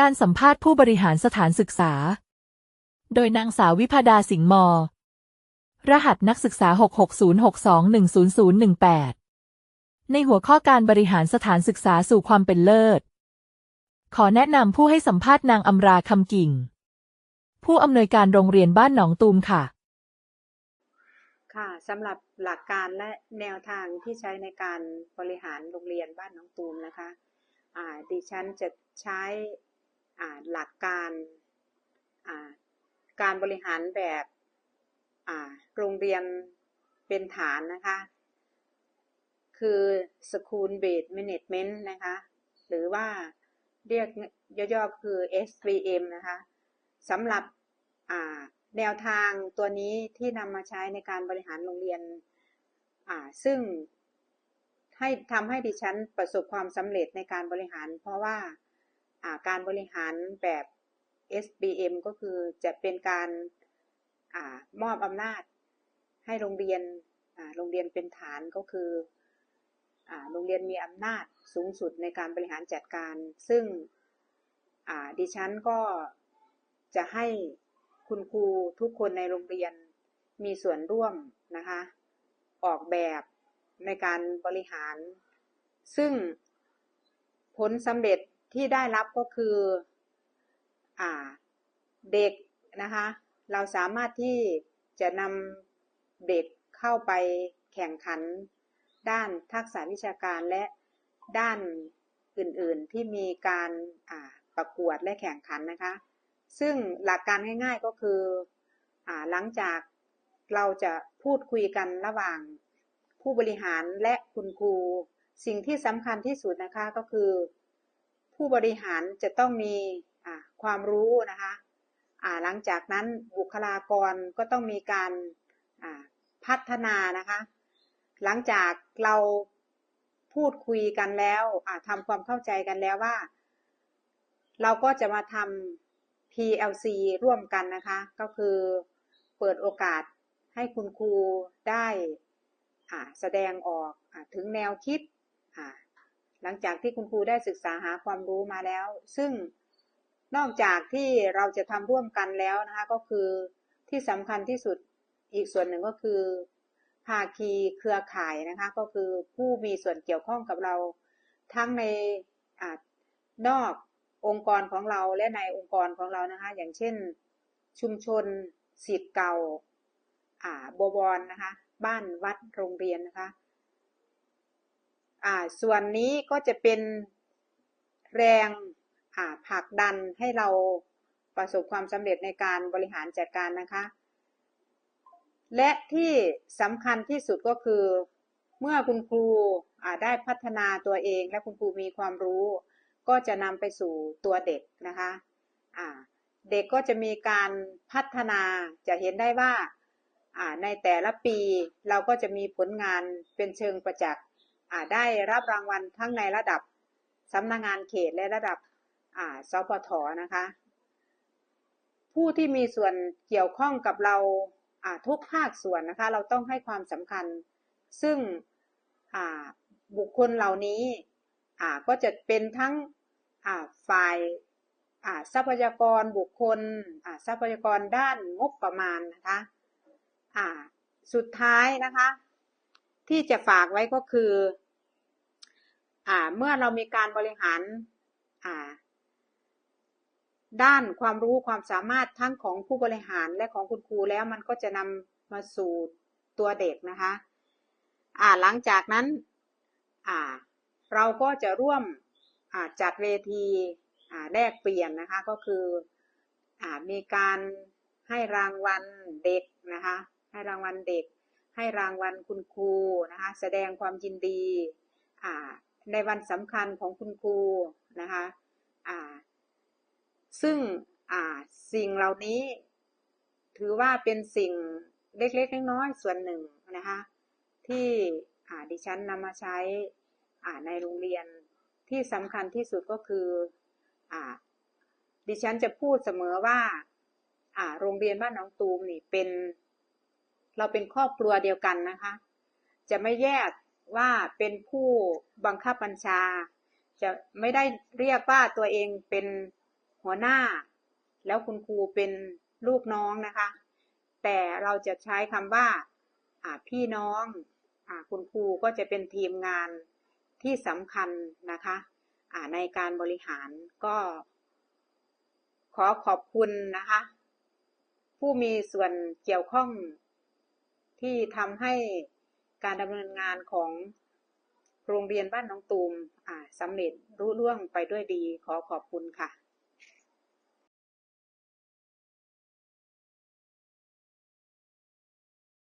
การสัมภาษณ์ผู้บริหารสถานศึกษา โดยนางสาววิพาดาสิงห์มอ รหัสนักศึกษา 660621018 ในหัวข้อการบริหารสถานศึกษาสู่ความเป็นเลิศ ขอแนะนำผู้ให้สัมภาษณ์นางอำราคำกิ่ง ผู้อำนวยการโรงเรียนบ้านหนองตูมค่ะ ค่ะสำหรับหลักการและแนวทางที่ใช้ในการบริหารโรงเรียนบ้านหนองตูมนะคะดิฉันจะใช้ หลักการการบริหารแบบโรงเรียนเป็นฐานนะคะ คือ School Based Management นะคะ หรือว่าเรียกย่อๆคือ SVM นะคะสำหรับแนวทางตัวนี้ที่นำมาใช้ในการบริหารโรงเรียน ซึ่งให้ทำให้ดิฉันประสบความสำเร็จในการบริหาร เพราะว่า การบริหารแบบ SBM ก็คือจะเป็นการอามอบอำนาจให้โรงเรียนโรงเรียนเป็นฐานก็คืออโรงเรียนมีอำนาจสูงสุดในการบริหารจัดการ ซึ่งดิฉันก็จะให้คุณครูทุกคนในโรงเรียนมีส่วนร่วมนะคะออกแบบในการบริหาร ซึ่งผลสำเร็จ ที่ได้รับก็คืออเด็กนะคะ เราสามารถที่จะนำเด็กเข้าไปแข่งขันด้านทักษะวิชาการและด้านอื่นๆที่มีการประกวดและแข่งขันนะคะ ซึ่งหลักการง่ายๆก็คืออหลังจากเราจะพูดคุยกันระหว่างผู้บริหารและคุณครู สิ่งที่สำคัญที่สุดนะคะก็คือ ผู้บริหารจะต้องมีความรู้นะคะหลังจากนั้นบุคลากรก็ต้องมีการพัฒนานะคะ หลังจากเราพูดคุยกันแล้วทำความเข้าใจกันแล้วว่า เราก็จะมาทำ PLC ร่วมกันนะคะ ก็คือเปิดโอกาสให้คุณครูได้แสดงออกอถึงแนวคิด หลังจากที่คุณครูได้ศึกษาหาความรู้มาแล้ว ซึ่งนอกจากที่เราจะทำร่วมกันแล้วนะคะก็คือที่สำคัญที่สุดอีกส่วนหนึ่งก็คือ ภาคีเครือข่ายนะคะก็คือผู้มีส่วนเกี่ยวข้องกับเรา ทั้งในอนอกองค์กรของเราและในองค์กรของเรานะคะอย่างเช่น ชุมชนสิทธิ์เก่าอ่าบบอนนะคะบ้านวัดโรงเรียนนะคะ อ่าส่วนนี้ก็จะเป็นแรงผลักดันให้เราประสบความสำเร็จในการบริหารจัดการนะคะ และที่สำคัญที่สุดก็คือ เมื่อคุณครูได้พัฒนาตัวเองและคุณครูมีความรู้ ก็จะนำไปสู่ตัวเด็กนะคะเด็กก็จะมีการพัฒนาจะเห็นได้ว่าในแต่ละปีเราก็จะมีผลงานเป็นเชิงประจักษ์ ได้รับรางวัลทั้งในระดับสำนักงงานเขตและระดับสพทนะคะ ผู้ที่มีส่วนเกี่ยวข้องกับเราทุกภาคส่วนนะคะ เราต้องให้ความสำคัญ ซึ่งบุคคลเหล่านี้ก็จะเป็นทั้งฝ่ายทรัพยากรบุคคลทรัพยากรด้านงบประมาณนะคะสุดท้ายนะคะ ที่จะฝากไว้ก็คือ อเมื่อเรามีการบริหารด้านความรู้ความสามารถทั้งของผู้บริหารและของคุณครูแล้วมันก็จะนำมาสู่ตัวเด็กนะคะอ่าหลังจากนั้นอ่าเราก็จะร่วมอ่าจัดเวทีอ่าแลกเปลี่ยนนะคะก็คืออ่ามีการให้รางวัลเด็กนะคะให้รางวัลเด็ก ให้รางวัลคุณครูนะคะแสดงความยินดีอ่า ในวันสำคัญของคุณครูนะคะอ่าซึ่งสิ่งเหล่านี้ ถือว่าเป็นสิ่งเล็กๆน้อยๆส่วนหนึ่งนะคะที่ดิฉันนำมาใช้ในโรงเรียนที่สำคัญที่สุดก็คืออดิฉันจะพูดเสมอว่าโรงเรียนบ้านน้องตูมนี่เป็น เราเป็นครอบครัวเดียวกันนะคะ จะไม่แยก ว่าเป็นผู้บังคับบัญชา จะไม่ได้เรียกว่าตัวเองเป็นหัวหน้า แล้วคุณครูเป็นลูกน้องนะคะ แต่เราจะใช้คำว่าพี่น้องอคุณครูก็จะเป็นทีมงานที่สำคัญนะคะในการบริหารก็ ขอขอบคุณนะคะ ผู้มีส่วนเกี่ยวข้องที่ทำให้ การดำเนินงานของโรงเรียนบ้านน้องตูมอ่าสำเร็จรุ่ร่วงไปด้วยดีขอขอบคุณค่ะ